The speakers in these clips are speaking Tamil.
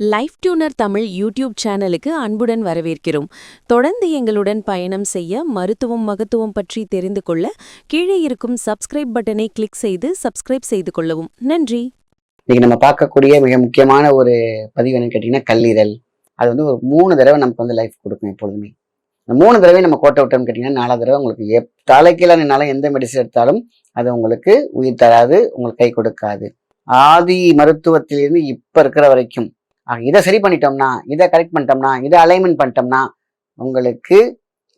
லைஃப் டியூனர் தமிழ் யூடியூப் சேனலுக்கு அன்புடன் வரவேற்கிறோம். தொடர்ந்து எங்களுடன் பயணம் செய்ய மருத்துவம் மகத்துவம் பற்றி தெரிந்து கொள்ள கீழே இருக்கும் சப்ஸ்கிரைப் பட்டனை கிளிக் செய்து சப்ஸ்கிரைப் செய்து கொள்ளவும். நன்றி. இன்னைக்கு நம்ம பார்க்கக்கூடிய மிக முக்கியமான ஒரு பதிவு என்னன்னு கேட்டிங்கன்னா கல்லீரல். அது வந்து ஒரு மூணு தடவை நமக்கு வந்து லைஃப் கொடுக்கும் எப்பொழுதுமே. இந்த மூணு தடவை நம்ம கோட்டை விட்டோம்னு கேட்டிங்கன்னா நாலா தடவை உங்களுக்கு எப் தலைக்கீழ நின்னாலும் எந்த மெடிசன் எடுத்தாலும் அது உங்களுக்கு உயிர் தராது உங்களுக்கு கை கொடுக்காது. ஆதி மருத்துவத்திலிருந்து இப்போ இருக்கிற வரைக்கும் இதை சரி பண்ணிட்டோம்னா இதை கரெக்ட் பண்ணிட்டோம்னா இதை அலைன்மெண்ட் பண்ணிட்டோம்னா உங்களுக்கு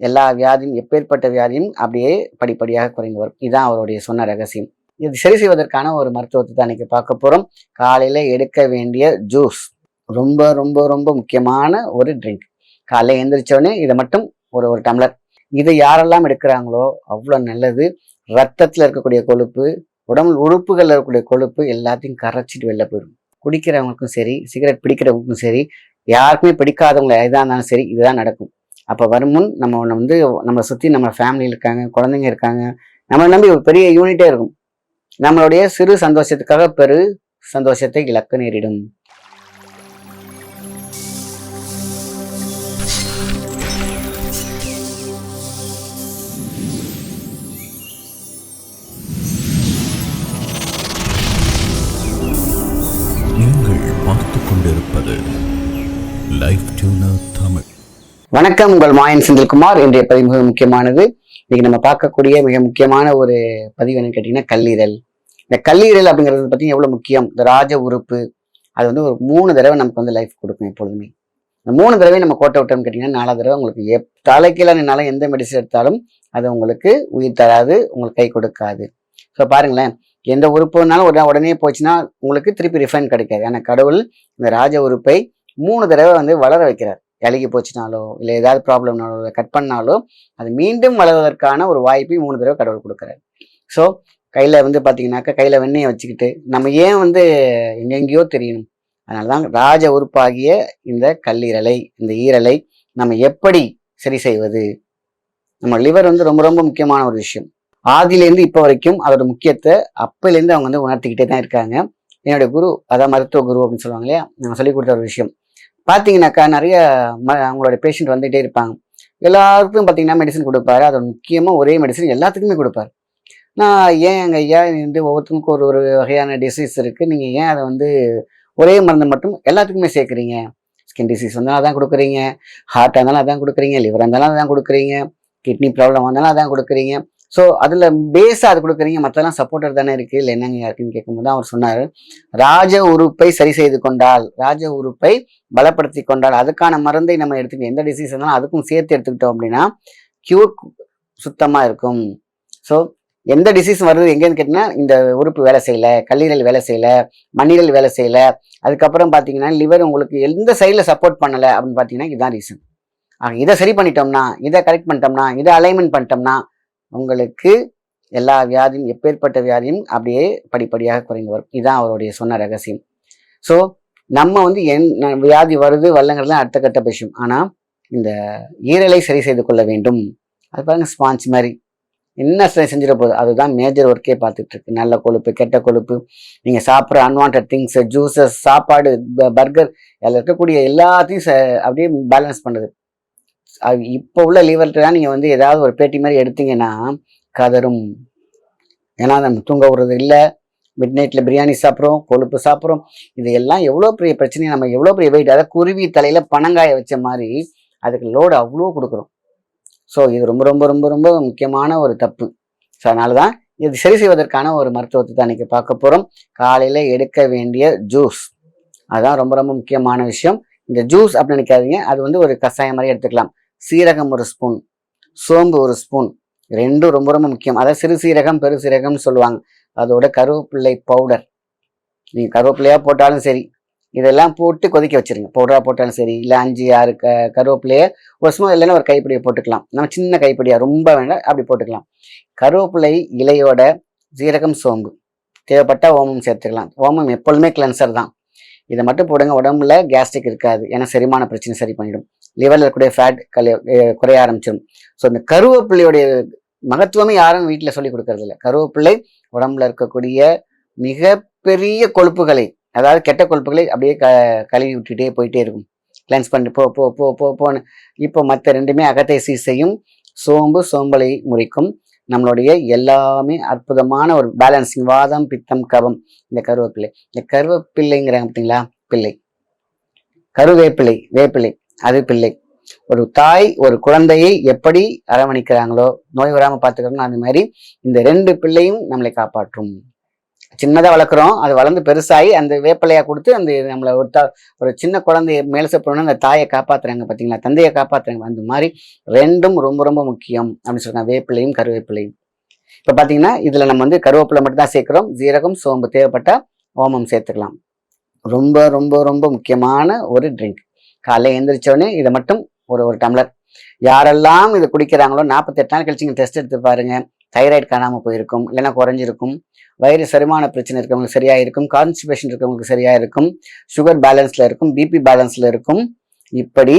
எல்லா வியாதியும் எப்பேற்பட்ட வியாதியும் அப்படியே படிப்படியாக குறைந்து வரும். இதுதான் அவருடைய சொன்ன ரகசியம். இது சரி செய்வதற்கான ஒரு மருத்துவத்தை தான் இன்றைக்கி பார்க்க போகிறோம் காலையில் எடுக்க வேண்டிய ஜூஸ் ரொம்ப ரொம்ப ரொம்ப முக்கியமான ஒரு ட்ரிங்க் காலையில் எழுந்திரிச்சோடனே இதை மட்டும் ஒரு ஒரு டம்ளர் இதை யாரெல்லாம் எடுக்கிறாங்களோ அவ்வளோ நல்லது. ரத்தத்தில் இருக்கக்கூடிய கொழுப்பு உடம்பு உறுப்புகளில் இருக்கக்கூடிய கொழுப்பு எல்லாத்தையும் கரைச்சிட்டு வெளில போயிடும். குடிக்கிறவங்களுக்கும் சரி சிகரெட் பிடிக்கிறவங்களுக்கும் சரி யாருக்குமே பிடிக்காதவங்க எதாக இருந்தாலும் சரி இதுதான் நடக்கும். அப்போ வருமுன் நம்ம ஒன்று வந்து நம்மளை சுற்றி நம்ம ஃபேமிலி இருக்காங்க குழந்தைங்க இருக்காங்க நம்மளை நம்பி ஒரு பெரிய யூனிட்டே இருக்கும். நம்மளுடைய சிறு சந்தோஷத்துக்காக பெரு சந்தோஷத்தை இழக்க நேரிடும். கொண்டிருப்பது லைஃப் டியூனர் தமிழ். வணக்கம் உங்கள் மாயன் செந்தில்குமார். இன்றைய பதிவு மிக முக்கியமானது. இன்னைக்கு நம்ம பார்க்கக்கூடிய மிக முக்கியமான ஒரு பதிவு என்னன்னு கேட்டிங்கன்னா கல்லீரல். இந்த கல்லீரல் அப்படிங்கிறது பற்றி எவ்வளோ முக்கியம்? இந்த ராஜ உறுப்பு அது வந்து ஒரு மூணு தடவை நமக்கு வந்து லைஃப் கொடுக்கும் எப்பொழுதுமே. இந்த மூணு தடவை நம்ம கோட்டை விட்டோம்னு கேட்டிங்கன்னா நாலா தடவை உங்களுக்கு எப் தலைக்கீழ நின்னாலும் எந்த மெடிசன் எடுத்தாலும் அது உங்களுக்கு உயிர் தராது உங்களுக்கு கை கொடுக்காது. ஸோ பாருங்களேன். எந்த உறுப்புனாலும் உடனே உடனே போச்சுன்னா உங்களுக்கு திருப்பி ரிஃபைன் கிடைக்காது. ஏன்னா கடவுள் இந்த ராஜ உறுப்பை மூணு தடவை வந்து வளர வைக்கிறார். இலகி போச்சுனாலோ இல்லை ஏதாவது ப்ராப்ளம்னாலோ இல்லை கட் பண்ணாலோ அது மீண்டும் வளர்வதற்கான ஒரு வாய்ப்பை மூணு தடவை கடவுள் கொடுக்குறாரு. ஸோ கையில் வந்து பார்த்தீங்கன்னாக்கா கையில் வெண்ணெயை வச்சுக்கிட்டு நம்ம ஏன் வந்து எங்கெங்கேயோ தெரியணும். அதனால தான் ராஜ உறுப்பாகிய இந்த கல்லீரலை இந்த ஈரலை நம்ம எப்படி சரி செய்வது? நம்ம லிவர் வந்து ரொம்ப ரொம்ப முக்கியமான ஒரு விஷயம். ஆதியிலேருந்து இப்போ வரைக்கும் அதோட முக்கியத்தை அப்போலேருந்து அவங்க வந்து உணர்த்திக்கிட்டே தான் இருக்காங்க. என்னுடைய குரு அதான் மருத்துவ குரு அப்படின்னு சொல்லுவாங்க இல்லையா? நான் சொல்லிக் கொடுத்த ஒரு விஷயம். பார்த்தீங்கன்னாக்கா நிறைய ம அவங்களோட பேஷண்ட் வந்துகிட்டே இருப்பாங்க. எல்லாருக்கும் பார்த்தீங்கன்னா மெடிசன் கொடுப்பாரு. அதோட முக்கியமாக ஒரே மெடிசன் எல்லாத்துக்குமே கொடுப்பாரு. நான் ஏன் எங்கள் ஐயா வந்து ஒவ்வொருத்தருக்கும் ஒரு ஒரு வகையான டிசீஸ் இருக்குது நீங்கள் ஏன் அதை வந்து ஒரே மருந்து மட்டும் எல்லாத்துக்குமே சேர்க்குறீங்க? ஸ்கின் டிசீஸ் வந்தாலும் அதான் கொடுக்குறீங்க. ஹார்ட்டாக இருந்தாலும் அதான் கொடுக்குறீங்க. லிவராக இருந்தாலும் அதான் கொடுக்குறீங்க. கிட்னி ப்ராப்ளம் வந்தாலும் அதான் கொடுக்குறீங்க. ஸோ அதில் பேஸாக அது கொடுக்குறீங்க. மற்றெல்லாம் சப்போர்ட்டர் தானே இருக்குது இல்லை என்னங்க இருக்குன்னு கேட்கும்போது தான் அவர் சொன்னார் ராஜ உறுப்பை சரி செய்து கொண்டால் ராஜ உறுப்பை பலப்படுத்தி கொண்டால் அதுக்கான மருந்தை நம்ம எடுத்துக்கணும் எந்த டிசீஸ் இருந்தாலும் அதுக்கும் சேர்த்து எடுத்துக்கிட்டோம் அப்படின்னா கியூர் சுத்தமாக இருக்கும். ஸோ எந்த டிசீஸ் வருது எங்கேன்னு கேட்டிங்கன்னா இந்த உறுப்பு வேலை செய்யலை கல்லீரல் வேலை செய்யலை மண்ணீரல் வேலை செய்யலை அதுக்கப்புறம் பார்த்தீங்கன்னா லிவர் உங்களுக்கு எந்த சைடில் சப்போர்ட் பண்ணலை அப்படின்னு பார்த்தீங்கன்னா இதுதான் ரீசன் ஆக இதை சரி பண்ணிட்டோம்னா இதை கரெக்ட் பண்ணிட்டோம்னா இதை அலைன்மெண்ட் பண்ணிட்டோம்னா உங்களுக்கு எல்லா வியாதியும் எப்பேற்பட்ட வியாதியும் அப்படியே படிப்படியாக குறைந்து வரும். இதுதான் அவருடைய சொன்ன ரகசியம். ஸோ நம்ம வந்து என் வியாதி வருது வரலங்கிறதுலாம் அடுத்த கட்ட விஷயம். ஆனால் இந்த ஈரலை சரி செய்து கொள்ள வேண்டும். அது பாருங்க ஸ்பான்ஸ் மாதிரி. என்ன சரி செஞ்சிட போகுது? அதுதான் மேஜர் ஒர்க்கே பார்த்துட்டு இருக்கு. நல்ல கொழுப்பு கெட்ட கொழுப்பு. நீங்கள் சாப்பிட்ற அன்வான்ட் திங்ஸ் ஜூஸஸ் சாப்பாடு பர்கர் அதில் இருக்கக்கூடிய எல்லாத்தையும் ச- அப்படியே பேலன்ஸ் பண்ணுது. இப்போ உள்ள லீவர்கிட்ட தான் நீங்கள் வந்து ஏதாவது ஒரு பேட்டி மாதிரி எடுத்தீங்கன்னா கதரும் ஏன்னா நம்ம தூங்க விடுறது இல்லை. மிட் நைட்டில் பிரியாணி சாப்பிட்றோம் கொழுப்பு சாப்பிட்றோம். இது எல்லாம் எவ்வளோ பெரிய பிரச்சனையை நம்ம எவ்வளோ பெரிய வெயிட் அதாவது குருவி தலையில் பனங்காய வச்ச மாதிரி அதுக்கு லோடு அவ்வளோ கொடுக்குறோம். ஸோ இது ரொம்ப ரொம்ப ரொம்ப ரொம்ப முக்கியமான ஒரு தப்பு. ஸோ அதனால தான் இது சரி செய்வதற்கான ஒரு மருத்துவத்தை தான் இன்றைக்கி பார்க்க போகிறோம் காலையில் எடுக்க வேண்டிய ஜூஸ் அதுதான் ரொம்ப ரொம்ப முக்கியமான விஷயம். இந்த ஜூஸ் அப்படின்னு நினைக்காதீங்க. அது வந்து ஒரு கஷாயம் மாதிரி எடுத்துக்கலாம். சீரகம் ஒரு ஸ்பூன் சோம்பு ஒரு ஸ்பூன் ரெண்டும் ரொம்ப ரொம்ப முக்கியம். அதாவது சிறு சீரகம் பெரு சீரகம்னு சொல்லுவாங்க. அதோட கருவேப்பிள்ளை பவுடர் நீங்கள் கருவேப்பிலையாக போட்டாலும் சரி இதெல்லாம் போட்டு கொதிக்க வச்சுருங்க. பவுடராக போட்டாலும் சரி இல்லை அஞ்சு ஆறு க கருவேப்பிலையை ஒரு சும்மா இல்லைன்னா ஒரு கைப்பிடியை போட்டுக்கலாம். நம்ம சின்ன கைப்பிடியாக ரொம்ப வேண்டாம் அப்படி போட்டுக்கலாம். கருவேப்பிலை இலையோட சீரகம் சோம்பு. தேவைப்பட்டால் ஓமம் சேர்த்துக்கலாம். ஓமம் எப்பொழுதுமே கிளென்சர் தான். இதை மட்டும் போடுங்க. உடம்புல கேஸ்ட்ரிக் இருக்காது. ஏன்னா செரிமான பிரச்சனை சரி பண்ணிடும். லிவரில் இருக்கக்கூடிய ஃபேட் கலை குறைய ஆரம்பிச்சிடும் ஸோ இந்த கருவேப்பிள்ளையுடைய மகத்துவமே யாரும் வீட்டில் சொல்லி கொடுக்கறது இல்லை கருவேப்பிள்ளை உடம்புல இருக்கக்கூடிய மிகப்பெரிய கொழுப்புகளை அதாவது கெட்ட கொழுப்புகளை அப்படியே க கழுவி விட்டுட்டே போயிட்டே இருக்கும். கிளென்ஸ் பண்ணிட்டு போ போ போ போ போன்னு. இப்போ மற்ற ரெண்டுமே அகத்தை சீசையும் சோம்பு சோம்பலை முறிக்கும். நம்மளுடைய எல்லாமே அற்புதமான ஒரு பேலன்சிங் வாதம் பித்தம் கபம் இந்த கருவேப்பிள்ளை. இந்த கருவேப்பிள்ளைங்கிறாங்க பார்த்தீங்களா? பிள்ளை. கருவேப்பிள்ளை வேப்பிள்ளை. அது பிள்ளை. ஒரு தாய் ஒரு குழந்தையை எப்படி அரவணைக்கிறாங்களோ நோய் வராமல் பார்த்துக்கணும் அந்த மாதிரி இந்த ரெண்டு பிள்ளையும் நம்மளை காப்பாற்றும். சின்னதாக வளர்க்குறோம் அது வளர்ந்து பெருசாகி அந்த வேப்பிலையாக கொடுத்து அந்த நம்மளை ஒரு தா ஒரு சின்ன குழந்தைய மேலச போனோம்னா அந்த தாயை காப்பாற்றுறாங்க பார்த்தீங்களா தந்தையை காப்பாற்றுறாங்க அந்த மாதிரி ரெண்டும் ரொம்ப ரொம்ப முக்கியம் அப்படின்னு சொல்கிறாங்க வேப்பிலையும் கருவேப்பிலையும். இப்போ பார்த்தீங்கன்னா இதில் நம்ம வந்து கருவேப்பிலை மட்டும் தான் சேர்க்குறோம். ஜீரகம் சோம்பு தேவைப்பட்டால் ஓமம் சேர்த்துக்கலாம். ரொம்ப ரொம்ப ரொம்ப முக்கியமான ஒரு ட்ரிங்க் காலையில் எழுந்திரிச்சோடனே இதை மட்டும் ஒரு ஒரு டம்ளர். யாரெல்லாம் இதை குடிக்கிறாங்களோ நாற்பத்தெட்டு நாள் கழிச்சு நீங்கள் டெஸ்ட் எடுத்து பாருங்க. தைராய்டு காணாமல் போயிருக்கும் இல்லைன்னா குறைஞ்சிருக்கும். வயிறு செரிமான பிரச்சனை இருக்கவங்களுக்கு சரியாக இருக்கும். கான்ஸ்டிபேஷன் இருக்கவங்களுக்கு சரியாக இருக்கும். சுகர் பேலன்ஸில் இருக்கும். பிபி பேலன்ஸில் இருக்கும். இப்படி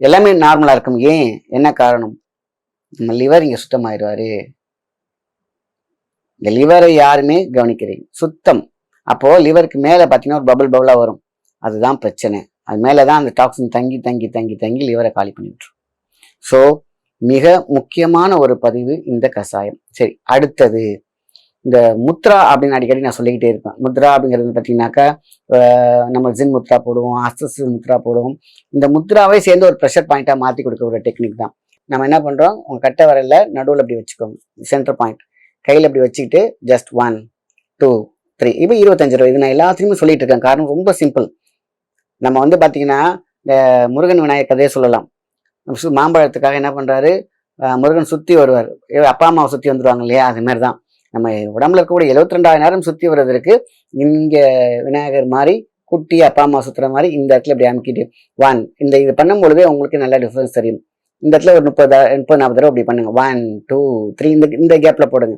எல்லாமே நார்மலாக இருக்கும். ஏன்? என்ன காரணம்? நம்ம லிவர் இங்கே சுத்தமாயிடுவாரு இந்த லிவரை யாருமே கவனிக்கிறீங்க சுத்தம். அப்போது லிவருக்கு மேலே பார்த்தீங்கன்னா ஒரு பபுள் பபுளாக வரும். அதுதான் பிரச்சனை. அது மேலே தான் அந்த டாக்ஸின் தங்கி தங்கி தங்கி தங்கி லிவரை காலி பண்ணி ஸோ மிக முக்கியமான ஒரு பதிவு இந்த கஷாயம் சரி அடுத்தது. இந்த முத்ரா அப்படின்னு அடிக்கடி நான் சொல்லிக்கிட்டே இருப்பேன். முத்ரா அப்படிங்கிறது பார்த்தீங்கன்னாக்கா நம்ம ஜின் முத்ரா போடுவோம் அஸ்தஸ் முத்ரா போடுவோம். இந்த முத்ராவை சேர்ந்து ஒரு ப்ரெஷர் பாயிண்ட்டாக மாற்றி கொடுக்க ஒரு டெக்னிக் தான். நம்ம என்ன பண்ணுறோம் உங்கள் கட்டை வரல நடுவில் அப்படி வச்சுக்கோங்க. சென்டர் பாயிண்ட் கையில் அப்படி வச்சுக்கிட்டு ஜஸ்ட் ஒன் டூ த்ரீ இப்போ இருபத்தஞ்சு ரூபா இது நான் எல்லாத்துலேயுமே சொல்லிட்டு இருக்கேன். காரணம் ரொம்ப சிம்பிள் நம்ம வந்து பார்த்தீங்கன்னா இந்த முருகன் விநாயகர் கதையை சொல்லலாம். சு- மாம்பழத்துக்காக என்ன பண்ணுறாரு முருகன் சுற்றி வருவார். அப்பா அம்மாவை சுற்றி வந்துருவாங்க இல்லையா? அது மாதிரி தான் நம்ம உடம்புல இருக்கக்கூடிய எழுபத்தி ரெண்டாயிரம் நேரம் சுற்றி வர்றதுக்கு இங்கே விநாயகர் மாதிரி குட்டி அப்பா அம்மா சுற்றுற மாதிரி இந்த இடத்துல இப்படி அமுக்கிட்டு ஒன் இந்த இது பண்ணும் பொழுதே உங்களுக்கு நல்ல டிஃப்ரென்ஸ் தெரியும். இந்த இடத்துல ஒரு முப்பது முப்பது நாற்பது தடவை இப்படி பண்ணுங்க. ஒன் டூ த்ரீ இந்த இந்த கேப்பில் போடுங்க.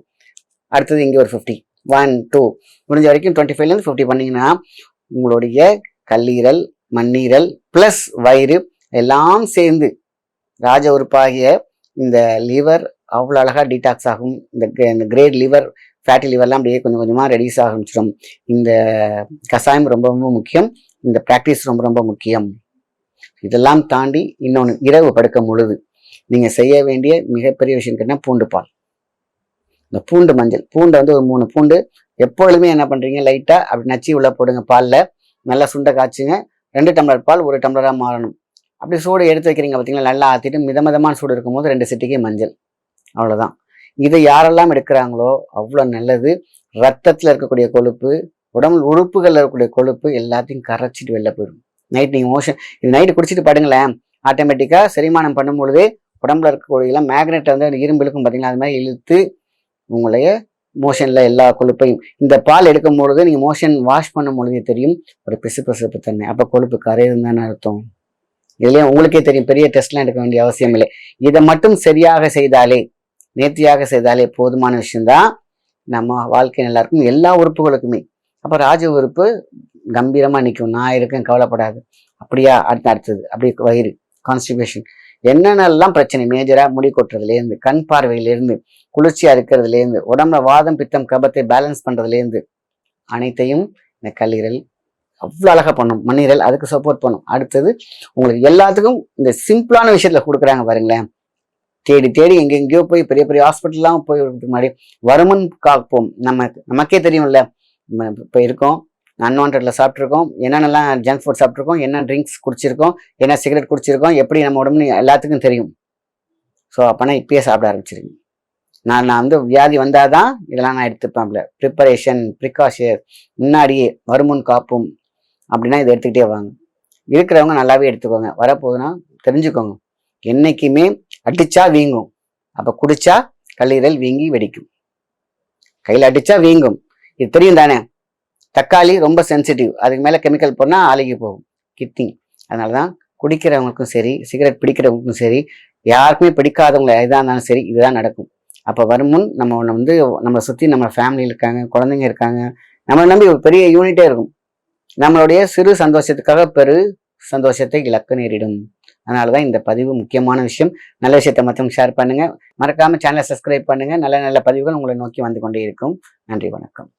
அடுத்தது இங்கே ஒரு ஃபிஃப்டி ஒன் டூ முடிஞ்ச வரைக்கும் டுவெண்ட்டி ஃபைவ்லேருந்து ஃபிஃப்டி பண்ணிங்கன்னா உங்களுடைய கல்லீரல் மண்ணீரல் ப்ளஸ் வயிறு எல்லாம் சேர்ந்து ராஜ உறுப்பாகிய இந்த லிவர் அவ்வளோ அழகாக டீடாக்ஸ் ஆகும். இந்த இந்த கிரேட் லிவர் ஃபேட்டி லிவர்லாம் அப்படியே கொஞ்சம் கொஞ்சமாக ரெடியூஸ் ஆரம்பிச்சிடும். இந்த கஷாயம் ரொம்ப ரொம்ப முக்கியம். இந்த ப்ராக்டிஸ் ரொம்ப ரொம்ப முக்கியம். இதெல்லாம் தாண்டி இன்னொன்று இரவு படுக்கும் பொழுது நீங்கள் செய்ய வேண்டிய மிகப்பெரிய விஷயம் கேட்டால் பூண்டு பால். இந்த பூண்டு மஞ்சள் பூண்டை வந்து ஒரு மூணு பூண்டு. எப்பொழுதுமே என்ன பண்ணுறீங்க லைட்டாக அப்படி நச்சு உள்ள போடுங்க பாலில். நல்லா சுண்டை காய்ச்சுங்க. ரெண்டு டம்ளர் பால் ஒரு டம்ளராக மாறணும். அப்படி சூடு எடுத்து வைக்கிறீங்க பார்த்தீங்களா நல்லா ஆற்றிட்டு மிதமிதமான சூடு இருக்கும்போது ரெண்டு சிட்டிக்கு மஞ்சள். அவ்வளோதான் இதை யாரெல்லாம் எடுக்கிறாங்களோ அவ்வளோ நல்லது. ரத்தத்தில் இருக்கக்கூடிய கொழுப்பு உடம்பு உறுப்புகளில் இருக்கக்கூடிய கொழுப்பு எல்லாத்தையும் கரைச்சிட்டு வெளில போயிடும். நைட் நீங்கள் மோஷன் இது நைட்டு குடிச்சிட்டு படுங்களேன். ஆட்டோமேட்டிக்காக செரிமானம் பண்ணும் பொழுதே உடம்புல இருக்கக்கூடிய மேக்னெட்டை வந்து இரும்பு இழுக்கும் பார்த்தீங்களா அது மாதிரி இழுத்து உங்களைய மோஷனில் எல்லா கொழுப்பையும் இந்த பால் எடுக்கும் பொழுது நீங்கள் மோஷன் வாஷ் பண்ணும் பொழுதே தெரியும் ஒரு பிசு பிசுப்பு தன்மை. அப்போ கொழுப்பு கரையுதுன்னு தானே அர்த்தம். இதுலேயே உங்களுக்கே தெரியும் பெரிய டெஸ்ட்லாம் எடுக்க வேண்டிய அவசியம் இல்லை. இதை மட்டும் சரியாக செய்தாலே நேர்த்தியாக செய்தாலே போதுமான விஷயம்தான் நம்ம வாழ்க்கை நல்லா இருக்கும் எல்லா உறுப்புகளுக்குமே. அப்போ ராஜ உறுப்பு கம்பீரமாக நிற்கும். நான் இருக்கேன் கவலைப்படாது. அப்படியா? அடுத்து அடுத்தது. அப்படியே வயிறு கான்ஸ்டிபேஷன் என்னென்னலாம் பிரச்சனை மேஜராக முடி கொட்டுறதுலேருந்து கண் பார்வையிலேருந்து குளிர்ச்சியாக இருக்கிறதுலேருந்து உடம்புல வாதம் பித்தம் கபத்தை பேலன்ஸ் பண்ணுறதுலேருந்து அனைத்தையும் இந்த கல்லீரல் அவ்வளோ அழகாக பண்ணும். மண்ணீரல் அதுக்கு சப்போர்ட் பண்ணும். அடுத்தது உங்களுக்கு எல்லாத்துக்கும் இந்த சிம்பிளான விஷயத்தில் கொடுக்குறாங்க பாருங்களேன். தேடி தேடி எங்கெங்கேயோ போய் பெரிய பெரிய ஹாஸ்பிட்டல்லாம் போய் முன்னாடி வருமன் காப்போம். நம்ம நமக்கே தெரியும்ல. நம்ம இப்போ இருக்கோம். அன்வான்டில் சாப்பிட்ருக்கோம் என்னென்னலாம் ஜங்க் ஃபுட் சாப்பிட்ருக்கோம் என்ன ட்ரிங்க்ஸ் குடிச்சிருக்கோம் என்ன சிகரெட் குடிச்சிருக்கோம் எப்படி நம்ம உடம்புன்னு எல்லாத்துக்கும் தெரியும். ஸோ அப்போனா இப்பயே சாப்பிட ஆரம்பிச்சிருங்க. நான் நான் வந்து வியாதி வந்தால் தான் இதெல்லாம் நான் எடுத்துப்பேன்ல ப்ரிப்பரேஷன் ப்ரிகாஷன் முன்னாடியே வருமுன் காப்பும் அப்படின்னா இதை எடுத்துக்கிட்டே வாங்க. இருக்கிறவங்க நல்லாவே எடுத்துக்கோங்க. வரப்போகுதுன்னா தெரிஞ்சுக்கோங்க. என்றைக்குமே அடித்தா வீங்கும். அப்போ குடித்தா கல்லீரல் வீங்கி வெடிக்கும். கையில் அடித்தா வீங்கும். இது தெரியும் தானே? தக்காளி ரொம்ப சென்சிட்டிவ் அதுக்கு மேலே கெமிக்கல் போனால் அழுகி போகும். கிட்னி. அதனால தான் குடிக்கிறவங்களுக்கும் சரி சிகரெட் பிடிக்கிறவங்களுக்கும் சரி யாருக்குமே பிடிக்காதவங்க எதாக இருந்தாலும் சரி இதுதான் நடக்கும். அப்ப வருமுன் நம்ம ஒன்று வந்து நம்மளை சுற்றி நம்ம ஃபேமிலி இருக்காங்க குழந்தைங்க இருக்காங்க நம்மளை நம்பி ஒரு பெரிய யூனிட்டே இருக்கும். நம்மளுடைய சிறு சந்தோஷத்துக்காக பெரு சந்தோஷத்தை இழக்க நேரிடும். அதனாலதான் இந்த பதிவு முக்கியமான விஷயம். நல்ல விஷயத்தை மற்றவங்க ஷேர் பண்ணுங்கள் மறக்காமல் சேனலை சப்ஸ்கிரைப் பண்ணுங்கள் நல்ல நல்ல பதிவுகள் உங்களை நோக்கி வந்து கொண்டே இருக்கும். நன்றி வணக்கம்.